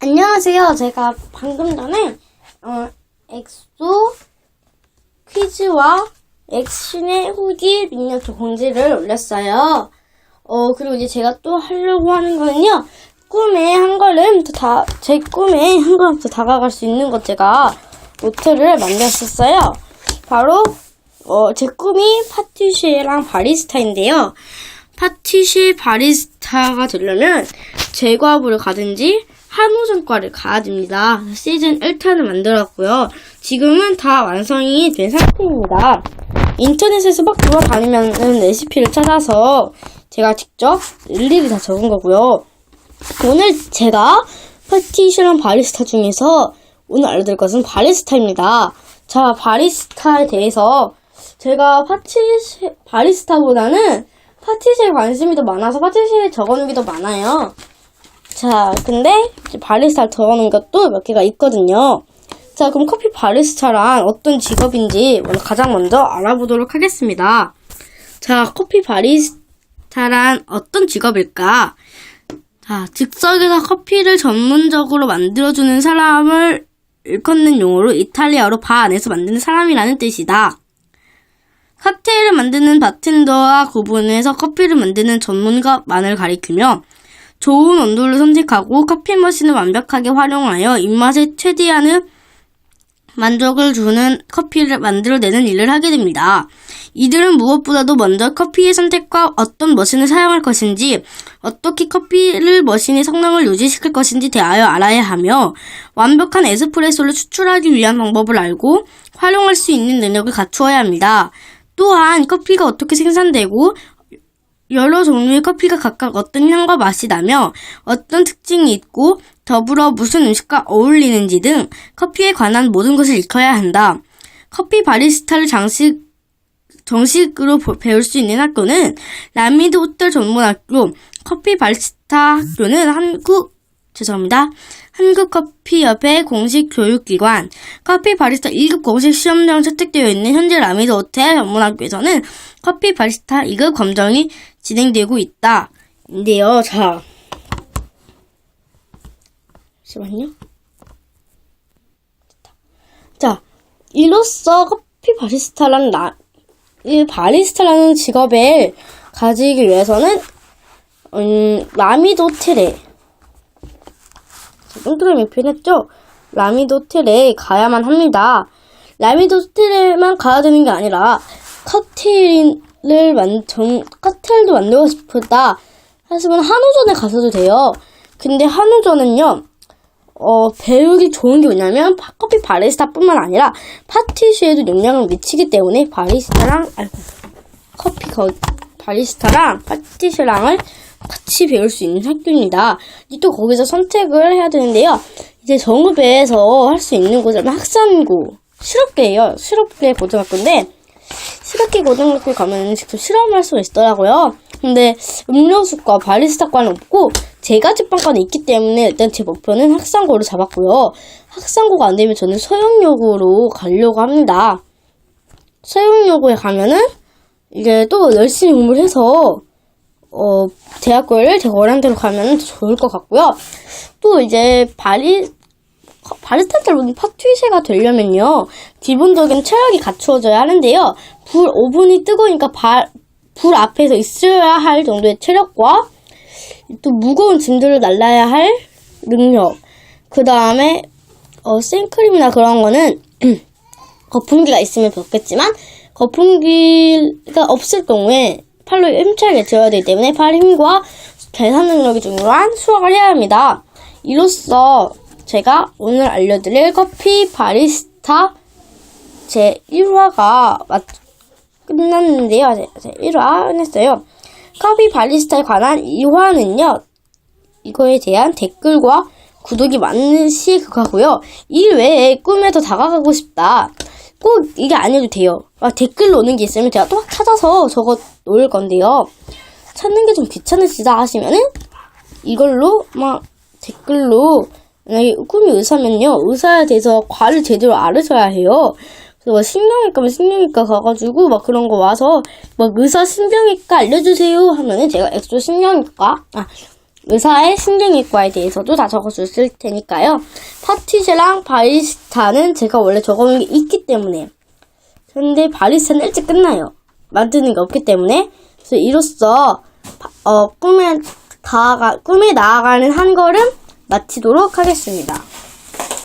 안녕하세요. 제가 방금 전에 어, 엑소 퀴즈와 액션의 후기 미니어처 공지를 올렸어요. 어 그리고 이제 제가 또 하려고 하는 거는요. 꿈에 한 걸음 더 다, 제 꿈에 한 걸음 더 다가갈 수 있는 것 제가 노트를 만들었었어요. 바로 어, 제 꿈이 파티시에랑 바리스타인데요. 파티시 바리스타가 되려면 제과부를 가든지 한우전과를 가야 됩니다. 시즌 1탄을 만들었고요. 지금은 다 완성이 된 상태입니다. 인터넷에서 막 돌아다니면 레시피를 찾아서 제가 직접 일일이 다 적은 거고요. 오늘 제가 파티시랑 바리스타 중에서 오늘 알려드릴 것은 바리스타입니다. 자, 바리스타에 대해서 제가 파티시, 바리스타보다는 파티시에 관심이 더 많아서 파티시에 적어놓은 게 더 많아요. 자, 근데 바리스타를 적어놓은 것도 몇 개가 있거든요. 자, 그럼 커피 바리스타란 어떤 직업인지 오늘 가장 먼저 알아보도록 하겠습니다. 자, 커피 바리스타란 어떤 직업일까? 자, 즉석에서 커피를 전문적으로 만들어주는 사람을 일컫는 용어로 이탈리아로 바 안에서 만드는 사람이라는 뜻이다. 칵테일을 만드는 바텐더와 구분해서 커피를 만드는 전문가만을 가리키며 좋은 온도를 선택하고 커피 머신을 완벽하게 활용하여 입맛에 최대한의 만족을 주는 커피를 만들어내는 일을 하게 됩니다. 이들은 무엇보다도 먼저 커피의 선택과 어떤 머신을 사용할 것인지, 어떻게 커피를 머신의 성능을 유지시킬 것인지 대하여 알아야 하며, 완벽한 에스프레소를 추출하기 위한 방법을 알고 활용할 수 있는 능력을 갖추어야 합니다. 또한 커피가 어떻게 생산되고 여러 종류의 커피가 각각 어떤 향과 맛이 나며 어떤 특징이 있고 더불어 무슨 음식과 어울리는지 등 커피에 관한 모든 것을 익혀야 한다. 커피 바리스타를 장식, 정식으로 보- 배울 수 있는 학교는 라미드 호텔 전문학교, 커피 바리스타 학교는 한국, 죄송합니다. 한국커피협회 공식 교육기관, 커피 바리스타 2급 공식 시험장 채택되어 있는 현재 라미드 호텔 전문학교에서는 커피 바리스타 2급 검정이 진행되고 있다. 인데요, 자. 잠시만요. 자, 이로써 커피 바리스타라는 나, 이 바리스타라는 직업을 가지기 위해서는, 음, 라미드 호텔에, 표현했죠? 라미드 호텔에 가야만 합니다. 라미드 호텔에만 가야 되는 게 아니라, 칵테일을 만, 전, 칵테일도 만들고 싶다. 하시면 한우전에 가서도 돼요. 근데 한우전은요, 어, 배우기 좋은 게 뭐냐면, 파- 커피 바리스타 뿐만 아니라, 파티시에도 영향을 미치기 때문에, 바리스타랑, 아이고, 커피 거, 바리스타랑 파티시랑을 같이 배울 수 있는 학교입니다. 또 거기서 선택을 해야 되는데요. 이제 정읍에서 할 수 있는 곳은 학산고, 실업계예요. 실업계 고등학교인데, 실업계 고등학교 가면 직접 실험할 수가 있더라고요. 근데 음료수과 바리스타과는 없고 제가 집방과는 있기 때문에 일단 제 목표는 학산고를 잡았고요. 학산고가 안 되면 저는 서영여고로 가려고 합니다. 서영여고에 가면은 이제 또 열심히 공부를 해서 어 대학교를 제가 원하는 대로 가면 더 좋을 것 같고요. 또 이제 바리 바리스타들 파티시가 되려면요. 기본적인 체력이 갖추어져야 하는데요. 불 오븐이 뜨거우니까 바, 불 앞에서 있어야 할 정도의 체력과 또 무거운 짐들을 날라야 할 능력. 그 다음에 어, 생크림이나 그런 거는 거품기가 있으면 좋겠지만 거품기가 없을 경우에 팔로 힘차게 쥐어야 되기 때문에 팔 힘과 계산 능력이 중요한 수학을 해야 합니다. 이로써 제가 오늘 알려드릴 커피 바리스타 제 1화가 끝났는데요. 제 1화 끝냈어요. 커피 바리스타에 관한 2화는요. 이거에 대한 댓글과 구독이 많은 시 그거고요. 이 외에 꿈에 더 다가가고 싶다. 꼭 이게 아니어도 돼요. 막 댓글로 오는 게 있으면 제가 또 찾아서 적어 놓을 건데요. 찾는 게 좀 귀찮으시다 하시면은 이걸로 막 댓글로 만약에 꿈이 의사면요. 의사에 대해서 과를 제대로 알으셔야 해요. 그래서 막 신경외과면 신경외과 가가지고 막 그런 거 와서 막 의사 신경외과 알려주세요 하면은 제가 엑소 신경외과 아 의사의 신경외과에 대해서도 다 적어줬을 테니까요. 파티제랑 바리스타는 제가 원래 적어놓은 게 있기 때문에. 근데 바리스타는 일찍 끝나요. 만드는 게 없기 때문에. 그래서 이로써 파- 어, 꿈에 다가 꿈에 나아가는 한 걸음 마치도록 하겠습니다.